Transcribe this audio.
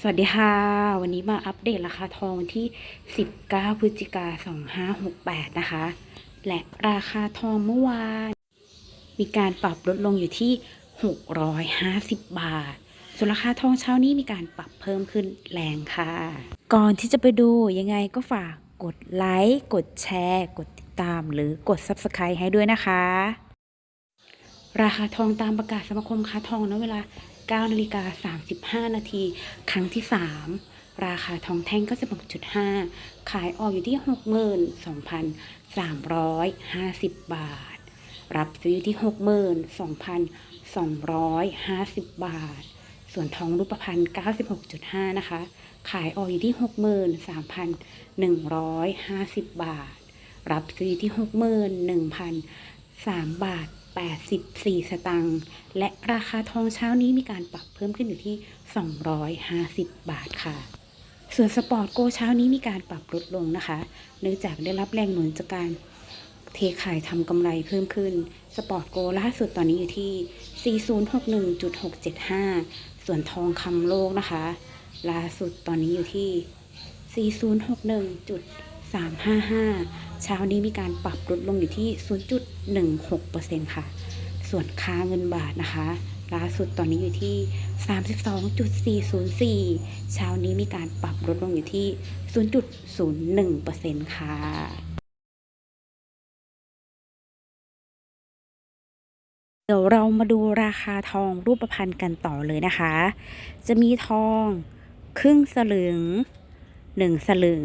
สวัสดีค่ะ วันนี้มาอัปเดตราคาทองวันที่ 19 พฤศจิกา 2568 นะคะ และราคาทองเมื่อวาน มีการปรับลดลงอยู่ที่ 650 บาท ส่วนราคาทองเช้านี้มีการปรับเพิ่มขึ้นแรงค่ะ ก่อนที่จะไปดูยังไงก็ฝากกดไลค์ กดแชร์ กดติดตามหรือกด Subscribe ให้ด้วยนะคะ ราคาทองตามประกาศสมาคมค้าทองณเวลา 9นาฬิกา35 นาที ครั้งที่ 3 ราคาทองแท่งก็จะ6.5 ขายออกอยู่ที่ 62,350 บาท รับซื้ออยู่ที่ 62,250 บาท ส่วนทองรูปพรรณ96.5 นะคะ ขายออกอยู่ที่ 63,150 บาท รับซื้อที่ 61,003บาท 84 สตางค์และราคาทองเช้านี้มีการปรับเพิ่มขึ้นอยู่ที่ 250 บาทค่ะ ส่วนสปอร์ตโกเช้านี้มีการปรับลดลงนะคะ เนื่องจากได้รับแรงหนุนจากการเทขายทำกำไรเพิ่มขึ้น สปอร์ตโกล่าสุดตอนนี้อยู่ที่ 4061.675 ส่วนทองคำโลกนะคะ ล่าสุดตอนนี้อยู่ที่ 4061. 355 เช้านี้มีการปรับลดลงอยู่ที่ 0.16%ค่ะ ส่วนค่าเงินบาทนะคะล่าสุดตอนนี้อยู่ที่ 32.404 เช้านี้มีการปรับลดลงอยู่ที่ 0.01%ค่ะเดี๋ยวเรามาดูราคาทองรูปพรรณกันต่อเลยนะคะ จะมีทองครึ่งสลึง 1 สลึง